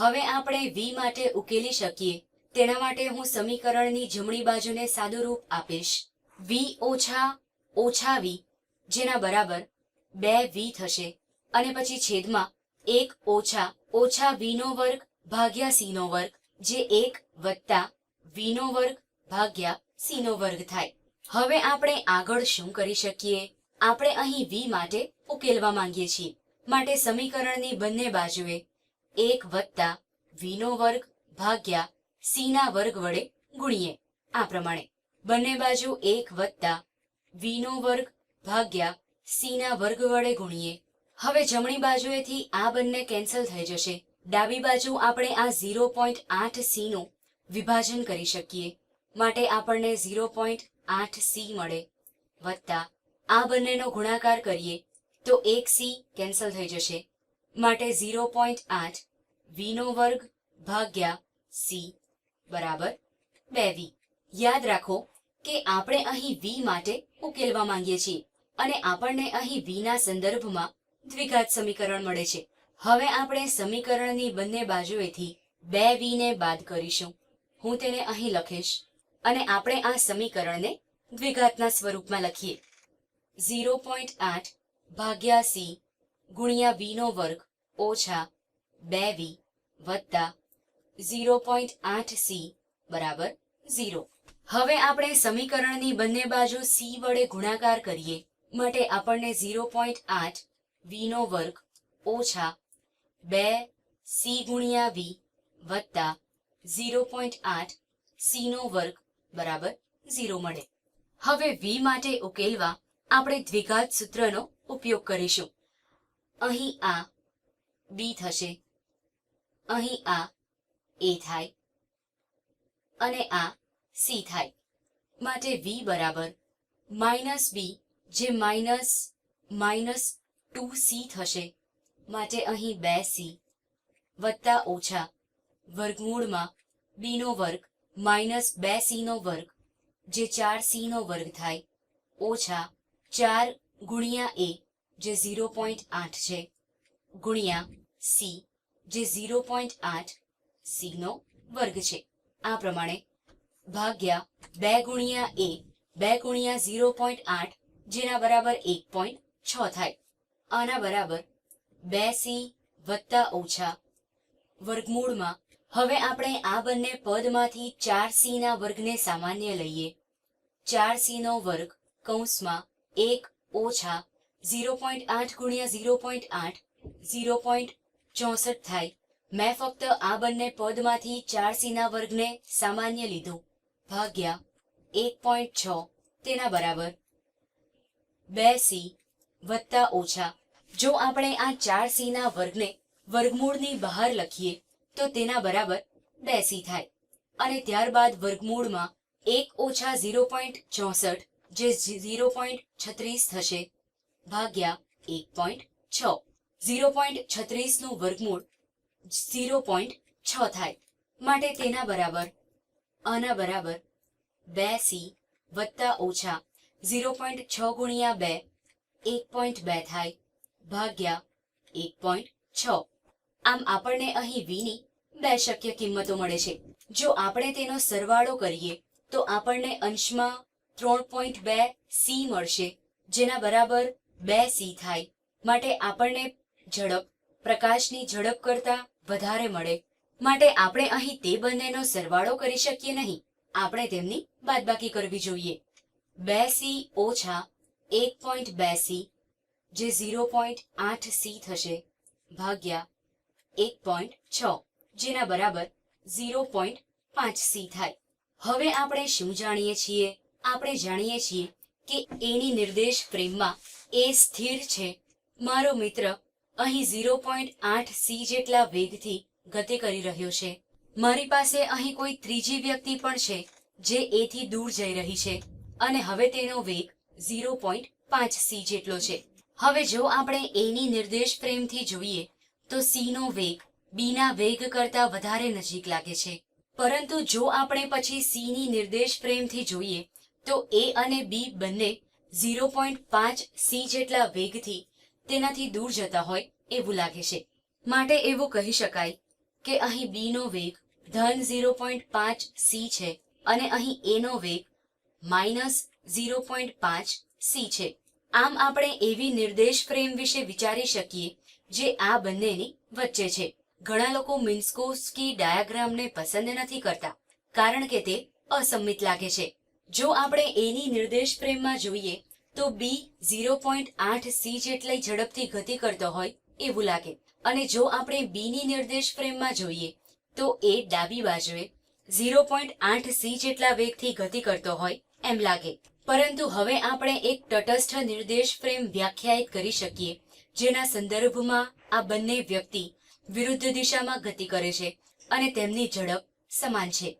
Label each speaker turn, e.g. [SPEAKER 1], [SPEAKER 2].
[SPEAKER 1] હવે આપણે વી માટે ઉકેલી શકીએ. તેના માટે હું સમીકરણની જમણી બાજુને સાદુરૂપ આપીશ. વી ઓછા ઓછા વી, જેના બરાબર બે વી થશે. અને પછી છેદમાં એક ઓછા ઓછા વીનો વર્ગ ભાગ્યા સીનો વર્ગ, જે એક વત્તા વીનો વર્ગ ભાગ્યા સીનો વર્ગ થાય. હવે આપણે આગળ શું કરી શકીએ? આપણે અહીં વી માટે ઉકેલવા માંગીએ છીએ. માટે સમીકરણની બંને બાજુએ એક વત્તા વીનો વર્ગ ભાગ્યા સીના વર્ગ વડે ગુણીએ. આ પ્રમાણે બંને બાજુ એક વત્તા વીનો વર્ગ ભાગ્યા સીના વર્ગ વડે ગુણીએ. હવે જમણી બાજુએથી આ બંને કેન્સલ થઈ જશે. ડાબી બાજુ આપણે આ ઝીરો પોઈન્ટ આઠ સીનું વિભાજન કરી શકીએ. માટે આપણને ઝીરો પોઈન્ટ આઠ સી મળે. વત્તા આ બંનેનો ગુણાકાર કરીએ તો એક સી કેન્સલ થઈ જશે. માટે ઝીરો પોઈન્ટ આઠ વીનો વર્ગ ભાગ્યા સી બરાબર બે વી. યાદ રાખો કે આપણે અહીં વી માટે ઉકેલવા માંગીએ છીએ અને આપણને અહીં વીના સંદર્ભમાં દ્વિઘાત સમીકરણ મળે છે. હવે આપણે સમીકરણની બંને બાજુએથી બે વીને બાદ કરીશું. હું તેને અહીં લખીશ અને આપણે આ સમીકરણને દ્વિઘાતના સ્વરૂપમાં લખીએ. ઝીરો પોઈન્ટ આઠ ભાગ્યા સી ગુણ્યા વીનો વર્ગ ઓછા બે વી વત્તા ઝીરો પોઈન્ટ આઠ સી બરાબર ઝીરો. હવે આપણે સમીકરણની બંને બાજુ સી વડે ગુણાકાર કરીએ માટે આપણને ઝીરો પોઈન્ટ આઠ વીનો વર્ગ ઓછા બે સી ગુણ્યા વી વત્તા ઝીરો પોઈન્ટ આઠ સીનો વર્ગ બરાબર ઝીરો મળે. હવે વી માટે ઉકેલવા આપણે દ્વિઘાત સૂત્રનો ઉપયોગ કરીશું. અહીં આ બી થશે. અહીં આ એ થાય. અને આ સી થાય. માટે વી બરાબર માઇનસ બી જે માઇનસ માઇનસ ટુ સી થશે. માટે અહીં બે સી વત્તા ઓછા વર્ગમૂળમાં બીનો વર્ગ માઇનસ બે સીનો વર્ગ જે ચાર સીનો વર્ગ થાય. ઓછા ચાર ગુણ્યા એ જે ઝીરો પોઈન્ટ આઠ છે, ગુણ્યા સી જે ઝીરો પોઈન્ટ આઠ સીનો વર્ગ છે. આ પ્રમાણે ભાગ્યા બે ગુણ્યા એ બે ગુણ્યા ઝીરો પોઈન્ટ આઠ જેના બરાબર એક પોઈન્ટ છ થાય. આના બરાબર બે સી વત્તા ઓછા વર્ગમૂળમાં. હવે આપણે આ બંને પદમાંથી ચાર સીના વર્ગને સામાન્ય લઈએ. ચાર સી નો વર્ગ કૌંસમાં એક ઓછા ઝીરો પોઈન્ટ આઠ ગુણ્યા ઝીરો પોઈન્ટ આઠ, ઝીરો પોઈન્ટ ચોસઠ થાય. મેં ફક્ત આ બંને પદમાંથી ચાર સીના વર્ગને સામાન્ય લીધો. ભાગ્યા એક પોઈન્ટ છ, તેના બરાબર. બે સી વત્તા ઓછા. જો આપણે આ ચાર સીના વર્ગને વર્ગમૂળની બહાર લખીએ, તો તેના બરાબર બે સી થાય. અને ત્યારબાદ વર્ગમૂળમાં એક ઓછા ઝીરો પોઈન્ટ ચોસઠ, જે ઝીરો પોઈન્ટ છત્રીસ થશે ભાગ્યા એક પોઈન્ટ છ. ઝીરો પોઈન્ટ છત્રીસનું વર્ગમૂળ ઝીરો પોઈન્ટ છ થાય. માટે તેના બરાબર, આના બરાબર બે સી વત્તા ઓછા ઝીરો પોઈન્ટ છ ગુણ્યા બે, એક પોઈન્ટ બે થાય ભાગ્યા એક પોઈન્ટ છ. આમ આપણને અહીં વીની બે શક્ય કિંમતો મળે છે. જો આપણે તેનો સરવાળો કરીએ, તો આપણને અંશમાં ત્રણ પોઈન્ટ બે સી મળશે, જેના બરાબર બે સી થાય. માટે આપણને ઝડપ, પ્રકાશની ઝડપ કરતા વધારે મળે. માટે આપણે અહીં તે બંનેનો સરવાળો કરી શકીએ નહીં. આપણે તેમની બાદબાકી કરવી જોઈએ. બે સી ઓછા એક પોઈન્ટ બે સી, જે ઝીરો પોઈન્ટ આઠ સી થશે, ભાગ્યા એક પોઈન્ટ છ, જેના બરાબર ઝીરો પોઈન્ટ પાંચ સી થાય. હવે આપણે શું જાણીએ છીએ? આપણે જાણીએ છીએ કે એની નિર્દેશ ફ્રેમમાં એ સ્થિર છે. મારો મિત્ર, અહીં ઝીરો પોઈન્ટ આઠ સી જેટલા વેગથી ગતિ કરી રહ્યો છે. મારી પાસે અહીં કોઈ ત્રીજી વ્યક્તિ પણ છે, જે એથી દૂર જઈ રહી છે. અને હવે તેનો વેગ ઝીરો પોઈન્ટ પાંચ સી જેટલો છે. હવે જો આપણે એની નિર્દેશ ફ્રેમથી જોઈએ, તો સીનો વેગ બીના વેગ કરતાં વધારે નજીક લાગે છે. પરંતુ જો આપણે પછી સીની નિર્દેશ ફ્રેમથી જોઈએ તો એ અને બી બંને ઝીરો પોઈન્ટ પાંચ સી જેટલા વેગથી તેનાથી દૂર જતા હોય એવું લાગે છે. માટે એવું કહી શકાય કે અહીં બીનો વેગ ધન ઝીરો પોઈન્ટ પાંચ સી છે અને અહીં એનો વેગ માઇનસ ઝીરો પોઈન્ટ પાંચ સી છે. આમ આપણે એવી નિર્દેશ ફ્રેમ વિશે વિચારી શકીએ જે આ બંનેની વચ્ચે છે. ઘણા લોકો મિન્સ્કોસ્કી ડાયાગ્રામને પસંદ નથી કરતા, કારણ કે તે અસંમિત લાગે છે. જો આપણે એની નિર્દેશ પ્રેમમાં જોઈએ, તો બી ઝીરો પોઈન્ટ આઠ સી જેટલી ઝડપથી ગતિ કરતો હોય એવું લાગે. અને જો આપણે બીની નિર્દેશ ફ્રેમમાં જોઈએ, તો એ ડાબી બાજુએ ઝીરો પોઈન્ટ આઠ સી જેટલા વેગથી ગતિ કરતો હોય એમ લાગે. પરંતુ હવે આપણે એક તટસ્થ નિર્દેશ ફ્રેમ વ્યાખ્યાયિત કરી શકીએ, જેના સંદર્ભમાં આ બંને વ્યક્તિ વિરુદ્ધ દિશામાં ગતિ કરે છે અને તેમની ઝડપ સમાન છે.